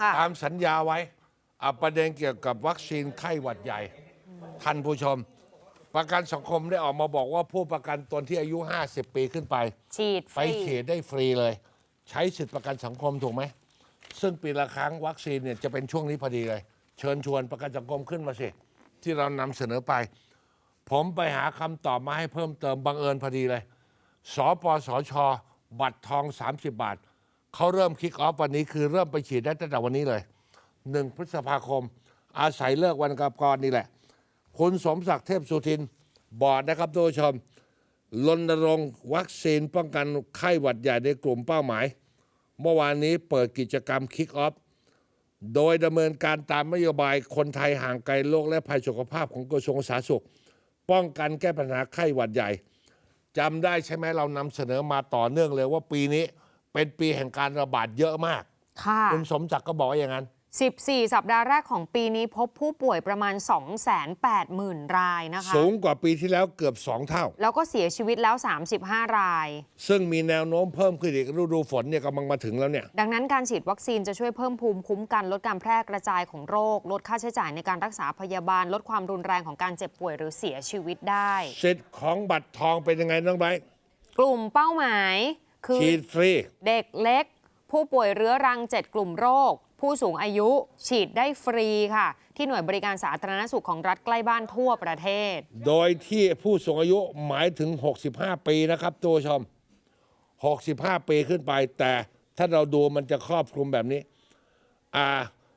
ค่ะ ตามสัญญาไว้อะประเด็นเกี่ยวกับวัคซีนไข้หวัดใหญ่ท่านผู้ชม ประกันสังคมได้ออกมาบอกว่าผู้ประกันตนที่อายุ 50 ปีขึ้นไป ฉีดฟไปรีฉีดได้ฟรีเลย ใช้สิทธิประกันสังคมถูกไหม ซึ่งปีละครั้งวัคซีนเนี่ยจะเป็นช่วงนี้พอดีเลย เชิญชวนประกันสังคมขึ้นมาสิ ที่เรานำเสนอไป ผมไปหาคำตอบมาให้เพิ่มเติมบังเอิญพอดีเลย สปสช บัตรทอง 30 บาท เขาเริ่มคิกออฟวันนี้คือเริ่มไปฉีดได้ตั้งแต่วันนี้เลย 1 พฤษภาคม อาศัยเลิกวันกับกรนี่แหละ คุณสมศักดิ์เทพสุทินบอกนะครับทุกผู้ชมรณรงค์วัคซีนป้องกันไข้หวัดใหญ่ในกลุ่มเป้าหมาย เมื่อวานนี้เปิดกิจกรรมคิกออฟโดยดำเนินการตามนโยบายคนไทยห่างไกลโรคและภัยสุขภาพของกระทรวงสาธารณสุข ป้องกันแก้ปัญหาไข้หวัดใหญ่จำได้ใช่ไหมเรานำเสนอมาต่อเนื่องเลยว่าปีนี้ เป็นปีแห่งการระบาดเยอะมาก ค่ะ คุณสมศักดิ์ก็บอกว่าอย่างนั้น 14 สัปดาห์แรกของปีนี้พบผู้ป่วยประมาณ 280,000 รายนะคะ สูงกว่าปีที่แล้วเกือบสองเท่า แล้วก็เสียชีวิตแล้ว 35 ราย ซึ่งมีแนวโน้มเพิ่มขึ้นอีกฤดูฝนเนี่ยกำลังมาถึงแล้วเนี่ย ดังนั้นการฉีดวัคซีนจะช่วยเพิ่มภูมิคุ้มกันลดการแพร่กระจายของโรค ลดค่าใช้จ่ายในการรักษาพยาบาล ลดความรุนแรงของการเจ็บป่วยหรือเสียชีวิตได้ สิทธิ์ของบัตรทองเป็นยังไงน้องไบร์ทกลุ่มเป้าหมาย คือฉีดฟรี เด็กเล็ก ผู้ป่วยเรื้อรัง 7 กลุ่มโรค ผู้สูงอายุ ฉีดได้ฟรีค่ะ ที่หน่วยบริการสาธารณสุขของรัฐใกล้บ้านทั่วประเทศ โดยที่ผู้สูงอายุหมายถึง 65 ปีนะครับตัวผู้ชม 65 ปีขึ้นไป แต่ถ้าเราดูมันจะครอบคลุมแบบนี้ อ่า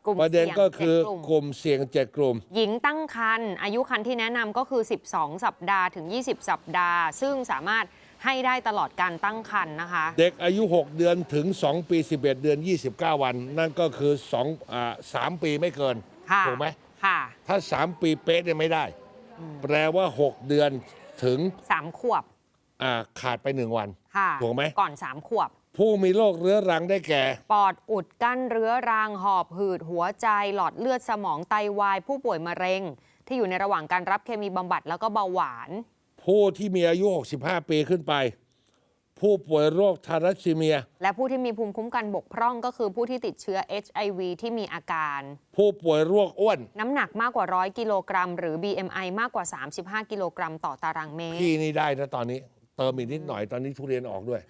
กลุ่มประเด็นก็คือเสี่ยงเจ็ดกลุ่ม กลุ่มเสี่ยงเจ็ดกลุ่ม หญิงตั้งครรภ์อายุครรภ์ที่แนะนำก็คือ 12 สัปดาห์ถึง 20 สัปดาห์ ซึ่งสามารถ ให้ได้ตลอดการตั้งครรภ์นะคะ เด็กอายุ 6 เดือนถึง 2 ปี 11 เดือน 29 วัน นั่นก็คือ2อ่า3ปีไม่เกิน ค่ะถูกไหม ค่ะถ้า 3 ปีเป๊ะเนี่ยไม่ได้ แปลว่า 6 เดือนถึง3ขวบอ่าขาดไป 1 วัน ค่ะถูกไหม ก่อน3ขวบ ผู้มีโรคเรื้อรังได้แก่ ปอดอุดกั้นเรื้อรังหอบหืดหัวใจ หลอดเลือดสมองไตวาย ผู้ป่วยมะเร็ง ที่อยู่ในระหว่างการรับเคมีบำบัดแล้วก็เบาหวาน ผู้ที่มีอายุ 65 ปีขึ้นไป ผู้ป่วยโรคทารัสซีเมีย และผู้ที่มีภูมิคุ้มกันบกพร่องก็คือผู้ที่ติดเชื้อ HIV ที่มีอาการ ผู้ป่วยโรคอ้วน น้ำหนักมากกว่า 100 กิโลกรัม หรือ BMI มากกว่า 35 กิโลกรัมต่อตารางเมตร พี่นี่ได้นะตอนนี้ เติมอีกนิดหน่อยตอนนี้ทุเรียนออกด้วย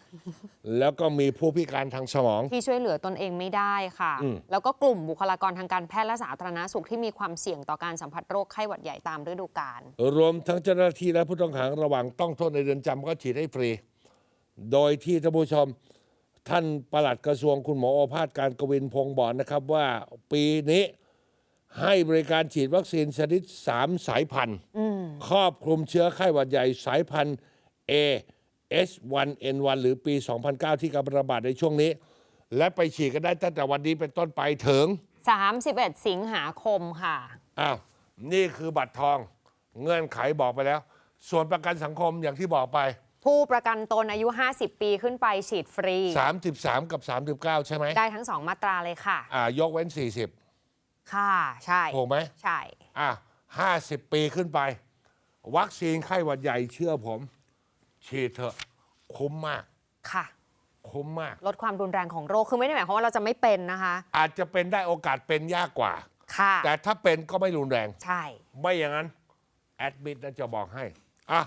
แล้วก็มีผู้พิการทางสมอง ที่ช่วยเหลือตนเองไม่ได้ค่ะ อืม แล้วก็กลุ่มบุคลากรทางการแพทย์และสาธารณสุขที่มีความเสี่ยงต่อการสัมผัสโรคไข้หวัดใหญ่ตามฤดูกาลรวมทั้งเจ้าหน้าที่และผู้ต้องขังระหว่างต้องโทษในเรือนจำก็ฉีดให้ฟรี โดยที่ท่านผู้ชม ท่านปลัดกระทรวงคุณหมอโอภาสการกวินพงศ์บอกนะครับว่าปีนี้ให้บริการฉีดวัคซีนชนิด 3 สายพันธุ์ครอบคลุมเชื้อไข้หวัดใหญ่สายพันธุ์ A H1N1 หรือปี 2009 ที่กำลังระบาดในช่วงนี้ และไปฉีดกันได้ตั้งแต่วันนี้เป็นต้นไปถึง 31 สิงหาคมค่ะอ้าวนี่คือบัตรทองเงื่อนไขบอกไปแล้ว ส่วนประกันสังคมอย่างที่บอกไป ผู้ประกันตนอายุ 50 ปีขึ้นไปฉีดฟรี 33 กับ 39 ใช่ไหมได้ทั้ง2มาตราเลยค่ะอ่ายกเว้นค่ะ ใช่40ถูกไหมใช่อะ50 ปีขึ้นไป วัคซีนไข้หวัดใหญ่เชื่อผม ฉีดเถอะคุ้มมาก ค่ะ คุ้มมาก ลดความรุนแรงของโรคคือไม่ได้หมายความว่าเราจะไม่เป็นนะคะ อาจจะเป็นได้โอกาสเป็นยากกว่า ค่ะ แต่ถ้าเป็นก็ไม่รุนแรง ใช่ ไม่อย่างนั้น แอดมิดนะจะบอกให้อะ